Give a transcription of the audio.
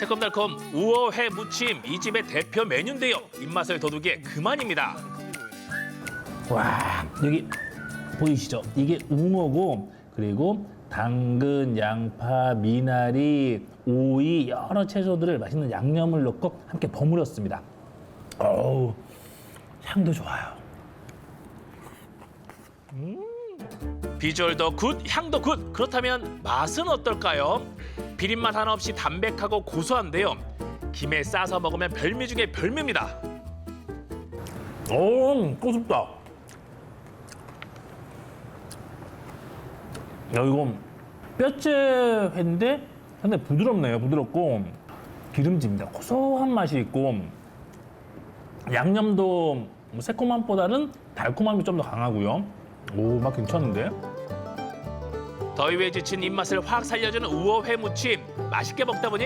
새콤달콤 우어회 무침 이 집의 대표 메뉴인데요. 입맛을 돋우기에 그만입니다. 와 여기 보이시죠? 이게 웅어고 그리고 당근, 양파, 미나리, 오이 여러 채소들을 맛있는 양념을 넣고 함께 버무렸습니다. 어우 향도 좋아요. 비주얼도 굿, 향도 굿. 그렇다면 맛은 어떨까요? 비린맛 하나 없이 담백하고 고소한데요. 김에 싸서 먹으면 별미 중에 별미입니다. 오 꼬숩다. 야 이거 뼈째 회인데 상당히 부드럽네요. 부드럽고 기름집니다. 고소한 맛이 있고 양념도 뭐 새콤함보다는 달콤함이 좀 더 강하고요. 오 맛 괜찮은데? 더위에 지친 입맛을 확 살려주는 우어회 무침. 맛있게 먹다 보니